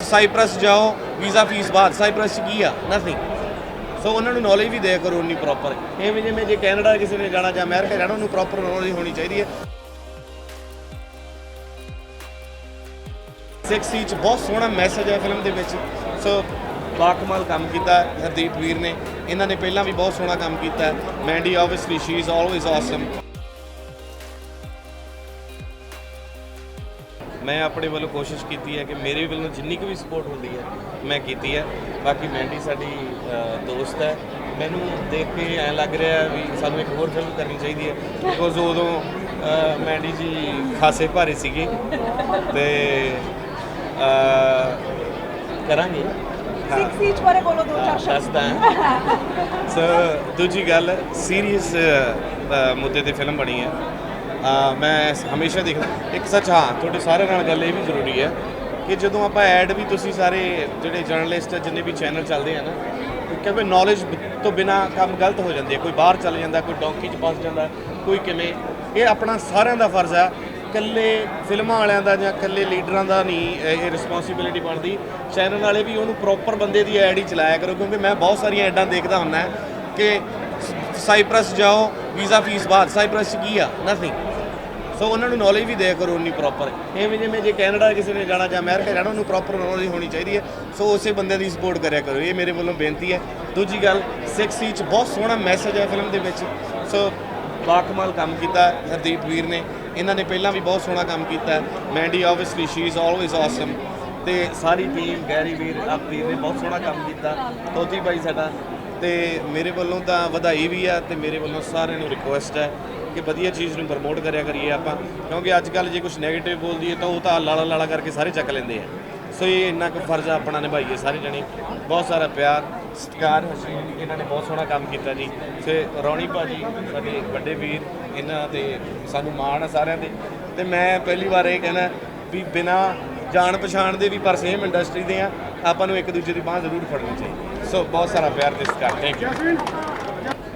Cyprus ਜਾਓ, visa fee ਬਾਅਦ। Cyprus 'ਚ ਕੀ ਆ? ਨਥਿੰਗ ਸੋ ਉਹਨਾਂ ਨੂੰ ਨੌਲੇਜ ਵੀ ਦਿਆ ਕਰੋ ਉਨੀ ਪ੍ਰੋਪਰ ਐਵੇਂ ਜਿਵੇਂ ਜੇ ਕੈਨੇਡਾ ਕਿਸੇ ਨੇ ਜਾਣਾ ਜਾਂ ਅਮਰੀਕਾ ਜਾਣਾ, ਉਹਨੂੰ ਪ੍ਰੋਪਰ ਨੌਲੇਜ ਹੋਣੀ ਚਾਹੀਦੀ ਹੈ। ਸਿਕਸ ਚ ਬਹੁਤ ਸੋਹਣਾ ਮੈਸੇਜ ਹੈ ਫਿਲਮ ਦੇ ਵਿੱਚ। ਸੋ ਬਾਕਮਾਲ ਕੰਮ ਕੀਤਾ ਹਰਦੀਪ ਵੀਰ ਨੇ। ਇਹਨਾਂ ਨੇ ਪਹਿਲਾਂ ਵੀ ਬਹੁਤ ਸੋਹਣਾ ਕੰਮ ਕੀਤਾ Mandy obviously she is always awesome ਮੈਂ ਆਪਣੇ ਵੱਲੋਂ ਕੋਸ਼ਿਸ਼ ਕੀਤੀ ਹੈ ਕਿ ਮੇਰੇ ਵੱਲੋਂ ਜਿੰਨੀ ਕੁ ਵੀ ਸਪੋਰਟ ਹੁੰਦੀ ਹੈ ਮੈਂ ਕੀਤੀ ਹੈ। ਬਾਕੀ ਮੈਂਡੀ ਸਾਡੀ ਦੋਸਤ ਹੈ। ਮੈਨੂੰ ਦੇਖ ਕੇ ਐਂ ਲੱਗ ਰਿਹਾ ਵੀ ਸਾਨੂੰ ਇੱਕ ਹੋਰ ਫਿਲਮ ਕਰਨੀ ਚਾਹੀਦੀ ਹੈ। ਬਿਕੋਜ਼ ਉਦੋਂ ਮੈਂਡੀ ਜੀ ਖਾਸੇ ਭਾਰੇ ਸੀਗੇ। ਤੇ ਕਰਾਂਗੇ। ਸਿਕਸ ਇੰਚ ਬਾਰੇ ਬੋਲੋ ਦੋ ਚਾਰ ਸ਼ਬਦ ਸੋ ਦੂਜੀ ਗੱਲ ਸੀਰੀਅਸ ਮੁੱਦੇ ਤੇ ਫਿਲਮ ਬਣੀ ਹੈ। ਮੈਂ ਹਮੇਸ਼ਾ ਦੇਖਦਾ ਇੱਕ ਸੱਚ, ਹਾਂ, ਤੁਹਾਡੇ ਸਾਰਿਆਂ ਨਾਲ ਗੱਲ ਇਹ ਵੀ ਜ਼ਰੂਰੀ ਹੈ ਕਿ ਜਦੋਂ ਆਪਾਂ ਐਡ ਵੀ ਤੁਸੀਂ ਸਾਰੇ ਜਿਹੜੇ ਜਰਨਲਿਸਟ ਜਿੰਨੇ ਵੀ ਚੈਨਲ ਚੱਲਦੇ ਆ ਨਾ, ਕਿਉਂਕਿ ਨੌਲੇਜ ਤੋਂ ਬਿਨਾ ਕੰਮ ਗਲਤ ਹੋ ਜਾਂਦੀ ਹੈ। ਕੋਈ ਬਾਹਰ ਚਲੇ ਜਾਂਦਾ, ਕੋਈ ਡੌਂਕੀ 'ਚ ਫਸ ਜਾਂਦਾ, ਕੋਈ ਕਿਵੇਂ। ਇਹ ਆਪਣਾ ਸਾਰਿਆਂ ਦਾ ਫਰਜ਼ ਆ। ਇਕੱਲੇ ਫਿਲਮਾਂ ਵਾਲਿਆਂ ਦਾ ਜਾਂ ਇਕੱਲੇ ਲੀਡਰਾਂ ਦਾ ਨਹੀਂ, ਇਹ ਇਹ ਰਿਸਪੌਂਸਿਬਿਲਿਟੀ ਬਣਦੀ। ਚੈਨਲ ਵਾਲੇ ਵੀ ਉਹਨੂੰ ਪ੍ਰੋਪਰ ਬੰਦੇ ਦੀ ਐਡ ਹੀ ਚਲਾਇਆ ਕਰੋ, ਕਿਉਂਕਿ ਮੈਂ ਬਹੁਤ ਸਾਰੀਆਂ ਐਡਾਂ ਦੇਖਦਾ ਹੁੰਦਾ ਕਿ ਸਾਈਪ੍ਰਸ ਜਾਓ, ਵੀਜ਼ਾ ਫੀਸ ਬਾਅਦ ਸਾਈਪ੍ਰਸ 'ਚ ਕੀ ਆ? ਨਥਿੰਗ ਸੋ ਉਹਨਾਂ ਨੂੰ ਨੌਲੇਜ ਵੀ ਦਿਆ ਕਰੋ ਉਨੀ ਪ੍ਰੋਪਰ ਐਵੇਂ ਜਿਵੇਂ ਜੇ ਕੈਨੇਡਾ ਕਿਸੇ ਨੇ ਜਾਣਾ ਜਾਂ ਅਮਰੀਕਾ ਜਾਣਾ, ਉਹਨੂੰ ਪ੍ਰੋਪਰ ਨੌਲੇਜ ਹੋਣੀ ਚਾਹੀਦੀ ਹੈ। ਸੋ ਉਸੇ ਬੰਦੇ ਦੀ ਸਪੋਰਟ ਕਰਿਆ ਕਰੋ। ਇਹ ਮੇਰੇ ਵੱਲੋਂ ਬੇਨਤੀ ਹੈ। ਦੂਜੀ ਗੱਲ 6 ਚ ਬਹੁਤ ਸੋਹਣਾ ਮੈਸੇਜ ਹੈ ਫਿਲਮ ਦੇ ਵਿੱਚ। ਸੋ ਬਾਕਮਾਲ ਕੰਮ ਕੀਤਾ ਹਰਦੀਪ ਵੀਰ ਨੇ। ਇਹਨਾਂ ਨੇ ਪਹਿਲਾਂ ਵੀ ਬਹੁਤ ਸੋਹਣਾ ਕੰਮ ਕੀਤਾ। Mandy obviously she is always awesome ਤੇ ਸਾਰੀ ਟੀਮ ਗੈਰੀ ਵੀਰ ਆਪੀਰ ਨੇ ਬਹੁਤ ਸੋਹਣਾ ਕੰਮ ਕੀਤਾ। ਤੋਤੀ ਬਾਈ ਸਾਡਾ। ਤੇ ਮੇਰੇ ਵੱਲੋਂ ਤਾਂ ਵਧਾਈ ਵੀ ਆ ਤੇ ਮੇਰੇ ਵੱਲੋਂ ਸਾਰਿਆਂ ਨੂੰ ਰਿਕੁਐਸਟ ਹੈ। ਕਿ ਵਧੀਆ ਚੀਜ਼ ਨੂੰ ਪ੍ਰਮੋਟ ਕਰਿਆ ਕਰੀਏ ਆਪਾਂ। ਕਿਉਂਕਿ ਅੱਜ ਕੱਲ ਜੇ ਕੁਝ 네ਗੇਟਿਵ ਬੋਲਦੀ ਹੈ ਤਾਂ ਉਹ ਤਾਂ ਲਾਲਾ ਲਾਲਾ ਕਰਕੇ ਸਾਰੇ ਚੱਕ ਲੈਂਦੇ ਆ। ਸੋ ਇਹ ਇੰਨਾ ਕੁ ਫਰਜ਼ ਆਪਣਾ ਨਿਭਾਈਏ ਸਾਰੇ ਜਣੇ। ਬਹੁਤ ਸਾਰਾ ਪਿਆਰ, ਸਤਿਕਾਰ ਹਸੀਨ ਇਹਨਾਂ ਨੇ ਬਹੁਤ ਸੋਹਣਾ ਕੰਮ ਕੀਤਾ ਜੀ। ਤੇ ਰੌਣੀ ਭਾਜੀ, ਸਾਡੇ ਵੱਡੇ ਵੀਰ, ਇਹਨਾਂ ਤੇ ਸਾਨੂੰ ਮਾਣ ਆ ਸਾਰਿਆਂ ਤੇ ਤੇ ਮੈਂ ਪਹਿਲੀ ਵਾਰ ਇਹ ਕਹਿਣਾ ਵੀ ਬਿਨਾ ਜਾਣ ਪਛਾਣ ਦੇ ਵੀ ਪਰ ਸੇਮ ਇੰਡਸਟਰੀ ਦੇ ਆ, ਆਪਾਂ ਨੂੰ ਇੱਕ ਦੂਜੇ ਦੀ ਬਾਹ ਜ਼ਰੂਰ ਫੜਨੀ ਚਾਹੀਦੀ। ਸੋ ਬਹੁਤ ਸਾਰਾ ਪਿਆਰ ਤੇ ਸਤਿਕਾਰ। ਥੈਂਕ ਯੂ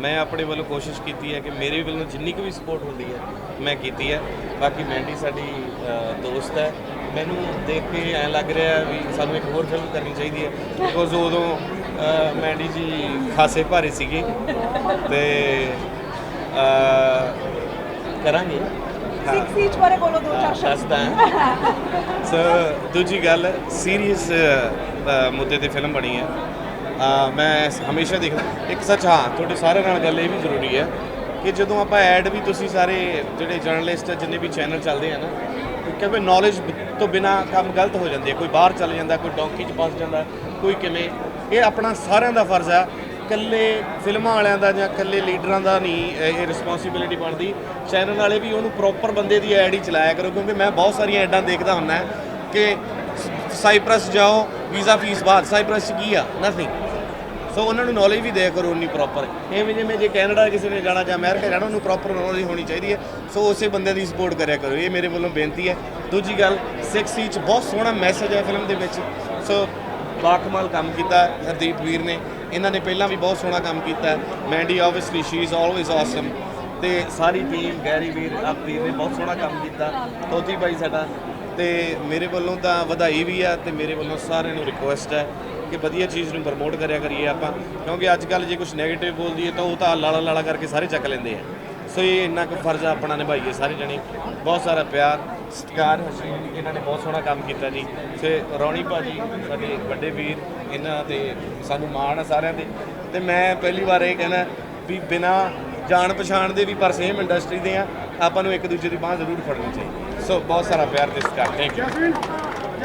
ਮੈਂ ਆਪਣੇ ਵੱਲੋਂ ਕੋਸ਼ਿਸ਼ ਕੀਤੀ ਹੈ ਕਿ ਮੇਰੇ ਵੱਲੋਂ ਜਿੰਨੀ ਕੁ ਵੀ ਸਪੋਰਟ ਹੁੰਦੀ ਹੈ ਮੈਂ ਕੀਤੀ ਹੈ। ਬਾਕੀ ਮੈਂਡੀ ਸਾਡੀ ਦੋਸਤ ਹੈ। ਮੈਨੂੰ ਦੇਖ ਕੇ ਐਂ ਲੱਗ ਰਿਹਾ ਵੀ ਸਾਨੂੰ ਇੱਕ ਹੋਰ ਫਿਲਮ ਕਰਨੀ ਚਾਹੀਦੀ ਹੈ। ਬਿਕੋਜ਼ ਉਦੋਂ ਮੈਂਡੀ ਜੀ ਖਾਸੇ ਭਾਰੇ ਸੀਗੇ। ਤੇ ਅ, ਕਰਾਂਗੇ। ਸਿਕਸ ਇੰਚ ਬਾਰੇ ਬੋਲੋ ਦੋ ਚਾਰ ਸ਼ਬਦ ਸੋ ਦੂਜੀ ਗੱਲ ਸੀਰੀਅਸ ਮੁੱਦੇ ਤੇ ਫਿਲਮ ਬਣੀ ਹੈ। ਮੈਂ ਹਮੇਸ਼ਾ ਦੇਖਦਾ ਇੱਕ ਸੱਚ ਹਾਂ, ਤੁਹਾਡੇ ਸਾਰਿਆਂ ਨਾਲ ਗੱਲ ਇਹ ਵੀ ਜ਼ਰੂਰੀ ਹੈ ਕਿ ਜਦੋਂ ਆਪਾਂ ਐਡ ਵੀ ਤੁਸੀਂ ਸਾਰੇ ਜਿਹੜੇ ਜਰਨਲਿਸਟ ਜਿੰਨੇ ਵੀ ਚੈਨਲ ਚੱਲਦੇ ਆ ਨਾ, ਕਿਉਂਕਿ ਨੌਲੇਜ ਤੋਂ ਬਿਨਾ ਕੰਮ ਗਲਤ ਹੋ ਜਾਂਦੀ ਹੈ ਕੋਈ ਬਾਹਰ ਚਲੇ ਜਾਂਦਾ, ਕੋਈ ਡੌਂਕੀ 'ਚ ਫਸ ਜਾਂਦਾ, ਕੋਈ ਕਿਵੇਂ, ਇਹ ਆਪਣਾ ਸਾਰਿਆਂ ਦਾ ਫਰਜ਼ ਆ। ਇਕੱਲੇ ਫਿਲਮਾਂ ਵਾਲਿਆਂ ਦਾ ਜਾਂ ਇਕੱਲੇ ਲੀਡਰਾਂ ਦਾ ਨਹੀਂ, ਇਹ ਇਹ ਰਿਸਪੌਂਸਿਬਿਲਿਟੀ ਬਣਦੀ। ਚੈਨਲ ਵਾਲੇ ਵੀ ਉਹਨੂੰ ਪ੍ਰੋਪਰ ਬੰਦੇ ਦੀ ਐਡ ਹੀ ਚਲਾਇਆ ਕਰੋ, ਕਿਉਂਕਿ ਮੈਂ ਬਹੁਤ ਸਾਰੀਆਂ ਐਡਾਂ ਦੇਖਦਾ ਹੁੰਨਾ ਕਿ ਸਾਈਪ੍ਰਸ ਜਾਓ, ਵੀਜ਼ਾ ਫੀਸ ਬਾਅਦ ਸਾਈਪ੍ਰਸ 'ਚ ਕੀ ਆ? ਨਥਿੰਗ ਸੋ ਉਹਨਾਂ ਨੂੰ ਨੌਲੇਜ ਵੀ ਦਿਆ ਕਰੋ ਉਨੀ ਪ੍ਰੋਪਰ ਐਵੇਂ ਜਿਵੇਂ ਜੇ ਕੈਨੇਡਾ ਕਿਸੇ ਨੇ ਜਾਣਾ ਜਾਂ ਅਮਰੀਕਾ ਜਾਣਾ, ਉਹਨੂੰ ਪ੍ਰੋਪਰ ਨੌਲੇਜ ਹੋਣੀ ਚਾਹੀਦੀ ਹੈ। ਸੋ ਉਸੇ ਬੰਦੇ ਦੀ ਸਪੋਰਟ ਕਰਿਆ ਕਰੋ। ਇਹ ਮੇਰੇ ਵੱਲੋਂ ਬੇਨਤੀ ਹੈ। ਦੂਜੀ ਗੱਲ 6 ਚ ਬਹੁਤ ਸੋਹਣਾ ਮੈਸੇਜ ਹੈ ਫਿਲਮ ਦੇ ਵਿੱਚ। ਸੋ ਬਾਕਮਾਲ ਕੰਮ ਕੀਤਾ ਹਰਦੀਪ ਵੀਰ ਨੇ। ਇਹਨਾਂ ਨੇ ਪਹਿਲਾਂ ਵੀ ਬਹੁਤ ਸੋਹਣਾ ਕੰਮ ਕੀਤਾ। Mandy obviously she is always awesome ਤੇ ਸਾਰੀ ਟੀਮ ਗੈਰੀ ਵੀਰ ਆਪੀਰ ਨੇ ਬਹੁਤ ਸੋਹਣਾ ਕੰਮ ਕੀਤਾ। ਤੋਤੀ ਭਾਈ ਸਾਡਾ। ਤੇ ਮੇਰੇ ਵੱਲੋਂ ਤਾਂ ਵਧਾਈ ਵੀ ਆ ਤੇ ਮੇਰੇ ਵੱਲੋਂ ਸਾਰਿਆਂ ਨੂੰ ਰਿਕੁਐਸਟ ਹੈ। ਕਿ ਵਧੀਆ ਚੀਜ਼ ਨੂੰ ਪ੍ਰਮੋਟ ਕਰਿਆ ਕਰੀਏ ਆਪਾਂ। ਕਿਉਂਕਿ ਅੱਜ ਕੱਲ ਜੇ ਕੁਝ 네ਗੇਟਿਵ ਬੋਲਦੀ ਹੈ ਤਾਂ ਉਹ ਤਾਂ ਲਾਲਾ ਲਾਲਾ ਕਰਕੇ ਸਾਰੇ ਚੱਕ ਲੈਂਦੇ ਆ। ਸੋ ਇਹ ਇੰਨਾ ਕੁ ਫਰਜ਼ ਆਪਣਾ ਨਿਭਾਈਏ ਸਾਰੇ ਜਣੇ। ਬਹੁਤ ਸਾਰਾ ਪਿਆਰ, ਸਤਿਕਾਰ ਇਹਨਾਂ ਨੇ ਬਹੁਤ ਸੋਹਣਾ ਕੰਮ ਕੀਤਾ ਜੀ। ਤੇ ਰੌਣੀ ਭਾਜੀ, ਸਾਡੇ ਵੱਡੇ ਵੀਰ, ਇਹਨਾਂ ਤੇ ਸਾਨੂੰ ਮਾਣ ਆ ਸਾਰਿਆਂ ਤੇ। ਤੇ ਮੈਂ ਪਹਿਲੀ ਵਾਰ ਇਹ ਕਹਿਣਾ ਵੀ ਬਿਨਾ ਜਾਣ ਪਛਾਣ ਦੇ ਵੀ ਪਰ ਸੇਮ ਇੰਡਸਟਰੀ ਦੇ ਆ, ਆਪਾਂ ਨੂੰ ਇੱਕ ਦੂਜੇ ਦੀ ਬਾਹ ਜ਼ਰੂਰ ਫੜਨੀ ਚਾਹੀਦੀ। ਸੋ ਬਹੁਤ ਸਾਰਾ ਪਿਆਰ ਤੇ ਸਤਿਕਾਰ। Thank you